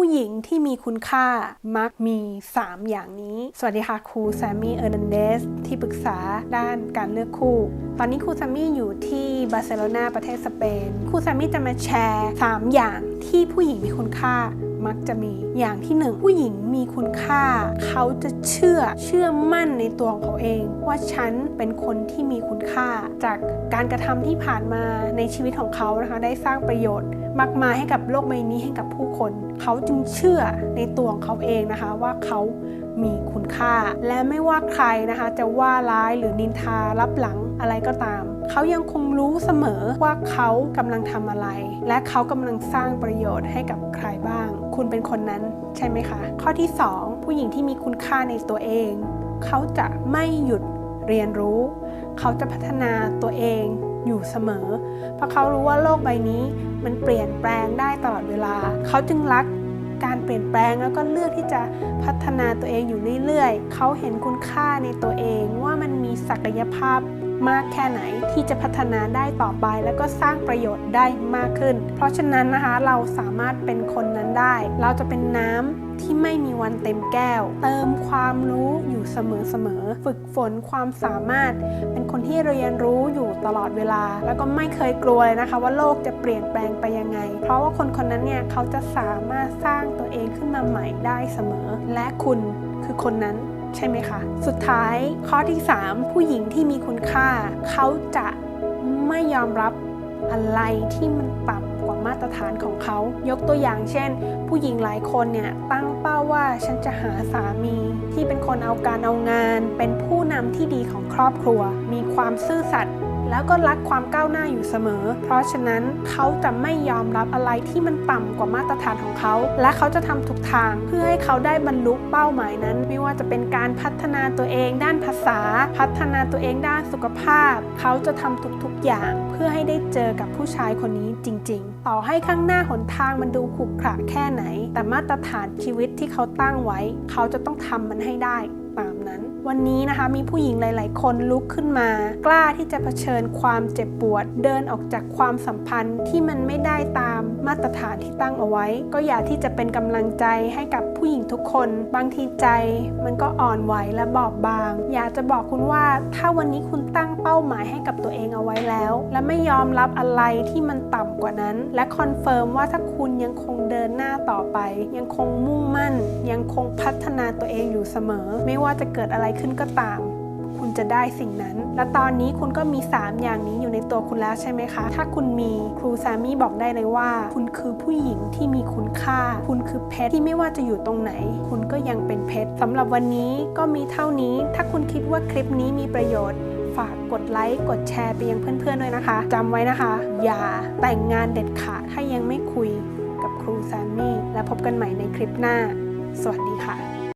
ผู้หญิงที่มีคุณค่ามักมี 3 อย่างนี้ สวัสดีค่ะครูแซมมี่เออร์นันเดสที่ปรึกษาด้านการเลือกคู่ ตอนนี้ครูแซมมี่อยู่ที่บาร์เซโลนาประเทศสเปน ครูแซมมี่จะมาแชร์ 3 อย่างที่ผู้หญิงมีคุณค่า มักจะมีอย่างที่หนึ่งผู้หญิงมีคุณค่า เขาจะเชื่อเชื่อมั่นในตัวของเขาเอง ว่าฉันเป็นคนที่มีคุณค่า จากการกระทำที่ผ่านมาในชีวิตของเขานะคะได้สร้างประโยชน์มากมายให้กับโลกใบนี้ให้กับผู้คน เขาจึงเชื่อในตัวของเขาเองนะคะว่าเขา มีคุณค่า และไม่ว่าใครนะคะจะว่าร้ายหรือนินทารับหลังอะไรก็ตามเขายังคงรู้เสมอว่าเขากำลังทำอะไร และเขากำลังสร้างประโยชน์ให้กับใครบ้าง คุณเป็นคนนั้นใช่ไหมคะ ข้อที่ 2 ผู้หญิงที่มีคุณค่าในตัวเอง เขาจะไม่หยุดเรียนรู้ เขาจะพัฒนาตัวเองอยู่เสมอ เพราะเขารู้ว่าโลกใบนี้มันเปลี่ยนแปลงได้ตลอดเวลา เขาจึงรัก การเปลี่ยนแปลงแล้วก็เลือกที่จะพัฒนาตัวเองอยู่เรื่อยๆ เขาเห็นคุณค่าในตัวเองว่ามันมีศักยภาพ มากแค่ไหนที่จะพัฒนาได้ต่อไป แล้วก็สร้างประโยชน์ได้มากขึ้น เพราะฉะนั้นนะคะเราสามารถเป็นคนนั้นได้ เราจะเป็นน้ำที่ไม่มีวันเต็มแก้ว เติมความรู้อยู่เสมอๆ ฝึกฝนความสามารถ เป็นคนที่เรียนรู้อยู่ตลอดเวลา แล้วก็ไม่เคยกลัวเลยนะคะ ว่าโลกจะเปลี่ยนแปลงไปยังไง เพราะว่าคนคนนั้นเนี่ยเขาจะสามารถสร้างตัวเองขึ้นมาใหม่ได้เสมอ และคุณคือคนนั้น ใช่ไหมคะ สุดท้ายข้อที่ 3 ผู้หญิงที่มีคุณค่า เขาจะไม่ยอมรับอะไรที่มันต่ำกว่ามาตรฐานของเขา ยกตัวอย่างเช่น ผู้หญิงหลายคนเนี่ยตั้งเป้าว่าฉันจะหาสามีที่เป็นคนเอาการเอางาน เป็นผู้นำที่ดีของครอบครัว มีความซื่อสัตย์ แล้วก็รักความก้าวหน้าอยู่เสมอ เพราะฉะนั้นเขาจะไม่ยอมรับอะไรที่มันต่ำกว่ามาตรฐานของเขา และเขาจะทำทุกทางเพื่อให้เขาได้บรรลุเป้าหมายนั้น ไม่ว่าจะเป็นการพัฒนาตัวเองด้านภาษา พัฒนาตัวเองด้านสุขภาพ เขาจะทำทุกๆอย่าง เพื่อให้ได้เจอกับผู้ชายคนนี้จริง ๆ ต่อให้ข้างหน้าหนทางมันดูขรุขระแค่ไหน แต่มาตรฐานชีวิตที่เขาตั้งไว้ เขาจะต้องทำมันให้ได้ตามนั้น วันนี้นะคะมีผู้หญิงหลาย ๆ คนลุกขึ้นมา กล้าที่จะเผชิญความเจ็บปวด เดินออกจากความสัมพันธ์ที่มันไม่ได้ตามมาตรฐานที่ตั้งเอาไว้ ก็อยากที่จะเป็นกำลังใจให้กับผู้หญิงทุกคน บางทีใจ มันก็อ่อนไหวและบอบบาง อยากจะบอกคุณว่า ถ้าวันนี้คุณตั้งเป้าหมายให้กับตัวเองเอาไว้แล้ว และไม่ยอมรับอะไรที่มันต่ำกว่านั้น และคอนเฟิร์มว่าถ้าคุณยังคงเดินหน้าต่อไป ยังคงมุ่งมั่น ยังคง องอยู่เสมอ ไม่ว่าจะเกิดอะไรขึ้นก็ตาม คุณจะได้สิ่งนั้น และตอนนี้คุณก็มี 3 อย่างนี้อยู่ในตัวคุณแล้วใช่ไหมคะ ถ้าคุณมีครูซามี่บอกได้เลยว่า คุณคือผู้หญิงที่มีคุณค่า คุณคือเพชรที่ไม่ว่าจะอยู่ตรงไหน คุณก็ยังเป็นเพชรสำหรับวันนี้ก็มีเท่านี้ ถ้าคุณคิดว่าคลิปนี้มีประโยชน์ฝากกดไลค์ กดแชร์ไปยังเพื่อนๆด้วยนะคะ จำไว้นะคะ อย่าแต่งงานเด็ดขาดถ้ายังไม่คุยกับครูแซมมี่ และพบกันใหม่ในคลิปหน้า สวัสดีค่ะ